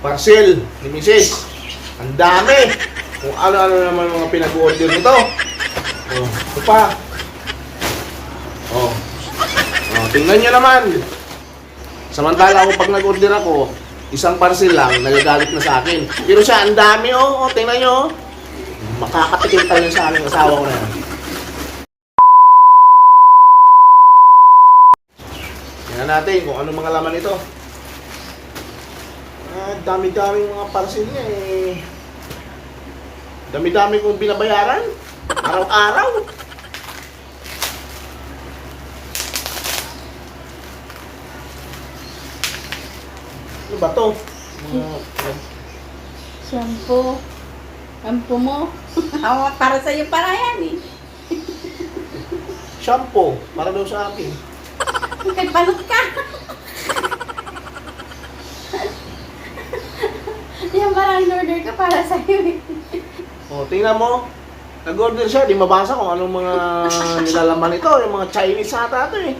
parcel ni Mrs. Ang dami. Kung ano-ano naman mga pinag-order nito. Oh, ito pa. Oh. Oh, tingnan nyo naman. Samantala ako pag nag-order ako, isang parcel lang, nagagalit na sa akin. Pero siya, ang dami oh. oh tingnan nyo oh. Makakatikim rin sa aming asawa ko na yan. Tingnan natin kung ano mga laman ito. Dami-daming mga parcel niya eh. Dami-dami kong binabayaran. Araw-araw. Ano ba to? Mga, Shampoo. Shampoo mo. Para sa'yo para yan eh. shampoo. Para daw sa akin. Kay balot ka. Yan parang in-order ka para sa'yo eh. O, tingnan mo. Nag-order siya, di mabasa kung anong mga nilalaman ito. Yung mga Chinese ata ito eh.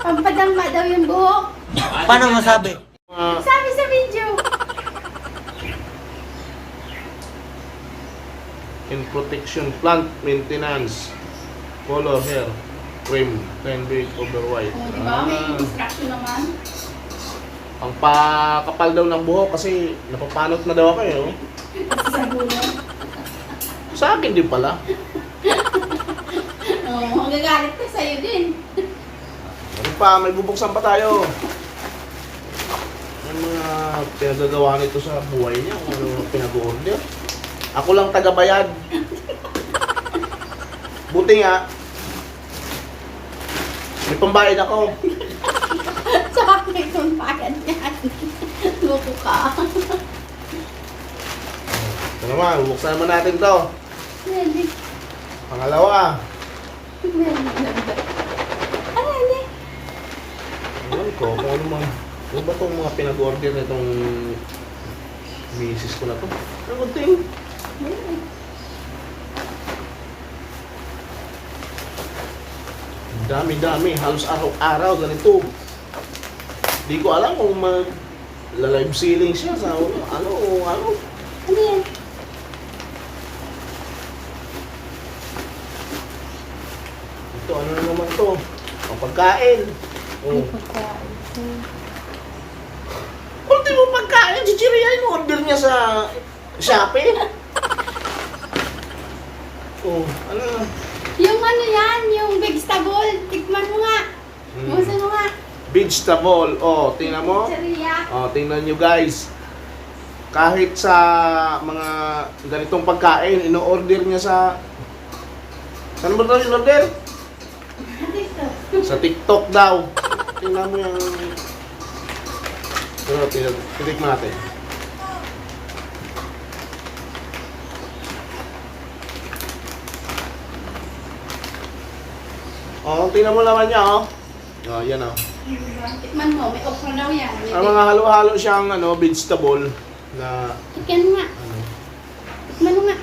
Pampadangma daw yung buhok. Paano masabi? Mga Sabi sa video. in protection plant maintenance. Color hair. Cream. 10 big over white. Oh, di ba? May instruction naman. Ang pakapal daw ng buhok kasi napapanot na daw ako eh. oh. Sa akin din pala. Oo, oh, magagalit ka sa'yo din. Ano pa, may bubuksan pa tayo. Ang mga pinagagawa nito sa buhay niya, kung ano pinag-order. Ako lang tagabayad. Buti nga, may pambayad ako. Sa akin kung pagad yan. Loko ka. Ito naman, bubuksan naman natin to. Pangalawa? Ano yan? Ewan ko, kung ano man. Ano ba itong mga pinag-order na itong misis ko na to? Ano? Ang Dami-dami, halos araw-araw ganito. Di ko alam kung mag live ceiling siya sa ano, ano, ano. Ano yan? Ito, ano na naman to? Pagkain. Oh. Ultimo pagkain, si Chiria yung order niya sa Shopee. Oh, ano? Yung ano yan, yung vegetable. Tikman mo nga. Hmm. Musa mo nga. Vegetable. Oh, tingnan mo. Pizzeria. Oh, tingnan nyo guys. Kahit sa mga ganitong pagkain, ino-order niya sa... Saan mo daw in-order? Sa TikTok daw. Tingnan mo yung... Pero, titikman natin. Oh, tingnan mo naman niya, oh. Oh, yan, oh. Tikman mo, may okra daw yan. May Ang mga halo-halo siyang ano, vegetable na Tikman nga. ano. Tikman mo nga.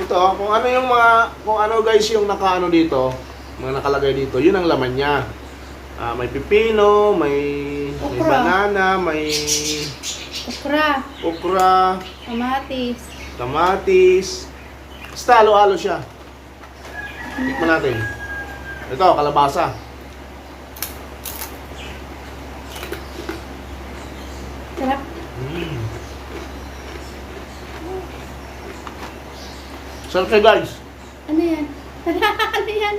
Ito, kung ano yung mga kung ano guys yung nakaano dito, mga nakalagay dito, yun ang laman niya. Ah, may pipino, may may banana, may Okra. okra, Kamatis. kamatis. Basta halo-halo siya. Tikman natin. Ito, kalabasa. Sarap. Mm. Sarap siya guys. Ano yan? ano yan?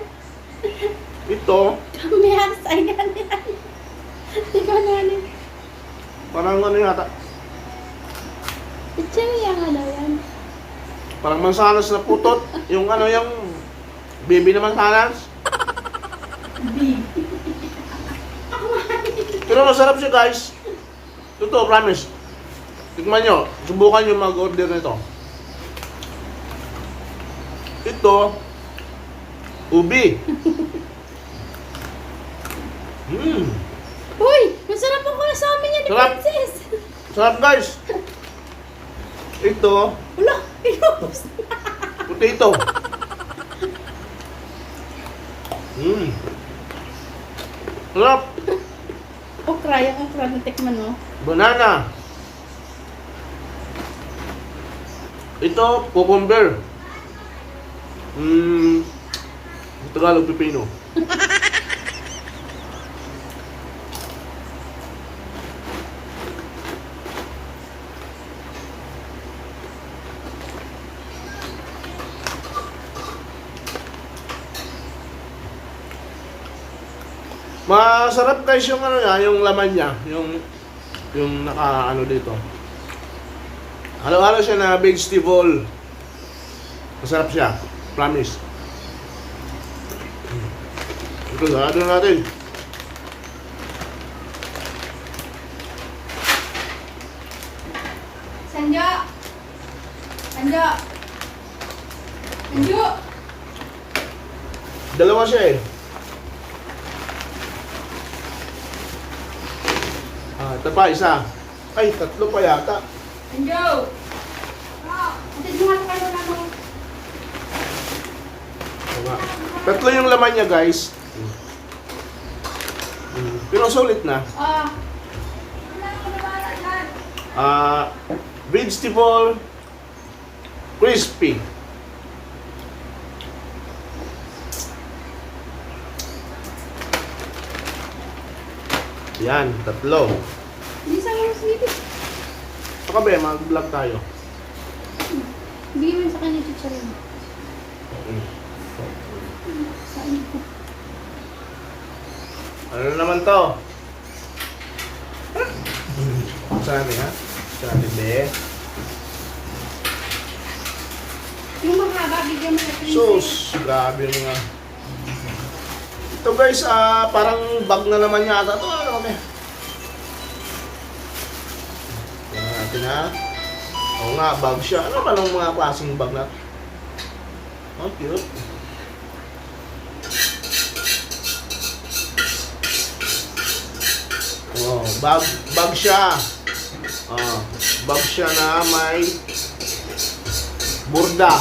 Ito, Kamihas. Ay, ano yan? Tikman mo yan. parang ano yata, Pizzeria nga daw yan. Parang mansanas na putot. Yung ano, yung baby na mansanas. Pero masarap siya guys. Totoo, promise. Tikman nyo. Subukan nyo mag-order nito. Ito, ubi. Mmm. Uy! Masarap ako na sa amin yan ni Sarap. Princess. Sarap guys. Ito, Wala, inubos na. potato. Mmm. Sarap. Okra, yung okra na tikman mo. Banana. Ito, cucumber. Hmm, Tagalog pipino. Masarap guys yung ano niya, yung laman niya, yung yung naka ano dito. Halo-halo siya na vegetable. Masarap siya. Promise. Sarado na natin. Sanjo! Sanjo! Sanjo! Dalawa siya eh. Ah, ito pa, isa. Ay, tatlo pa yata. Sanjo! Atid mo nga kayo na nga. Tatlo yung laman niya, guys. Pero sulit na. Ah. Ah, vegetable crispy. Yan, tatlo. Hindi sa mga sweetie. Saka ba, mag-vlog tayo. Bigyan mo sa kanya chicharin. Mm. Saan ko? Ano naman to? Natin, ha? Natin, be? Yung mahaba, bigyan mo princess. Sus, grabe yung mga... Ito guys, ah, parang bag na naman yata. Ito, ano kami? Yan natin ha. Oo nga, bag siya. Ano ba ng mga klaseng bag na? Oh, cute. Oh, bag, bag siya. Oh, bag siya na may burda.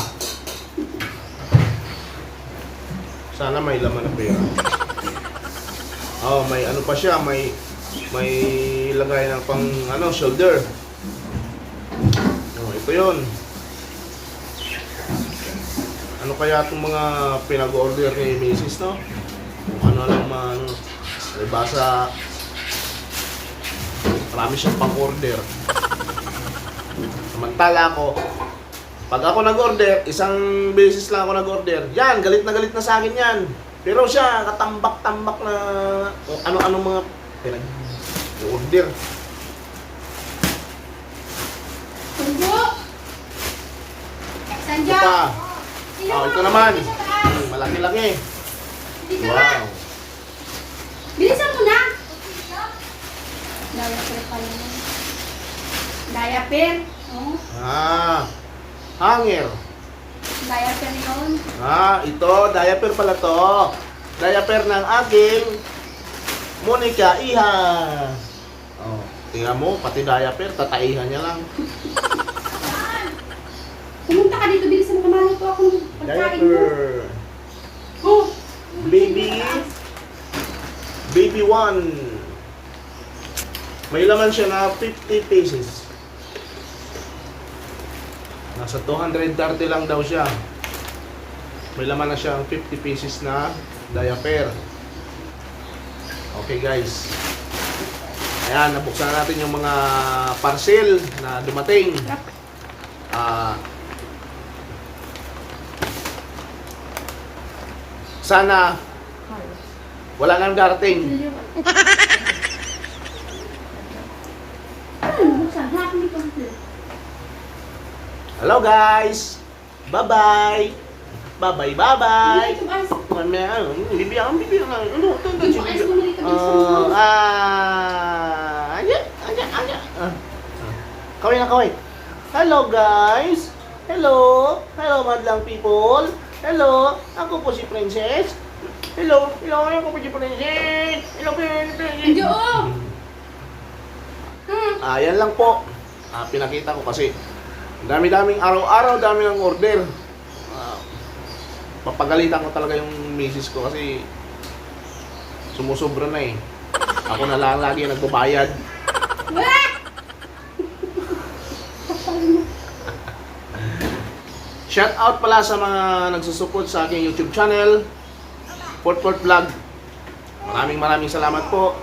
Sana may laman na pera. Oh, may ano pa siya, may may lagay ng pang ano, shoulder. Oh, ito 'yon. Ano kaya itong mga pinag-order ni Mrs. no? Kung ano lang ma may basa marami siyang pang-order. Samantala ako, pag ako nag-order, isang beses lang ako nag-order, yan, galit na galit na sa akin yan. Pero siya, katambak-tambak na kung ano-ano mga pinag-order. Sanjo! Sanjo! Ito pa. Oh, ito naman. Malaki-laki. Wow. Bilisan mo na! Diaper pala. Diaper. Oh, Ah, hanger. diaper yun. Ah, ito, diaper pala to. Diaper ng aking Monica Iha. Oh, tingnan mo, pati diaper, tataihan niya lang. Pumunta ka dito, bilisan mo kamaluto ako ng pagkain mo. Diaper. Oh! Baby. Baby one. May laman siya na 50 pieces. Nasa 230 lang daw siya. May laman na siyang 50 pieces na diaper. Okay guys. Ayan, nabuksan natin yung mga parcel na dumating. Ah. sana wala nang darating. Ano? Buksan. Hanapin dito. Hello guys! Bye-bye! Bye-bye, bye-bye! Mamaya, bibigyan, bibigyan lang. Ano, ito, ito, mo. Oh, ah, anya, anya, anya. Ah, ah. Kaway na kaway. Hello guys! Hello! Hello madlang people! Hello! Ako po si Princess. Hello! Hello! Ako po si Princess! Hello, Princess! Sanjo! oh! Hmm. Ah, yan lang po. Ah, pinakita ko kasi dami-daming araw-araw, dami ng order. Ah, papagalitan ko talaga yung misis ko kasi sumusobra na eh. Ako na lang lagi ang nagbabayad. Shout out pala sa mga nagsusupport sa aking YouTube channel, Fort Fort Vlog. Maraming maraming salamat po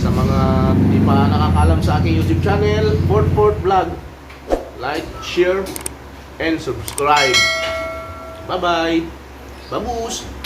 sa mga di pa nakakalam sa aking YouTube channel, Fort Fort Vlog. Like, share, and subscribe. Bye-bye. Babus!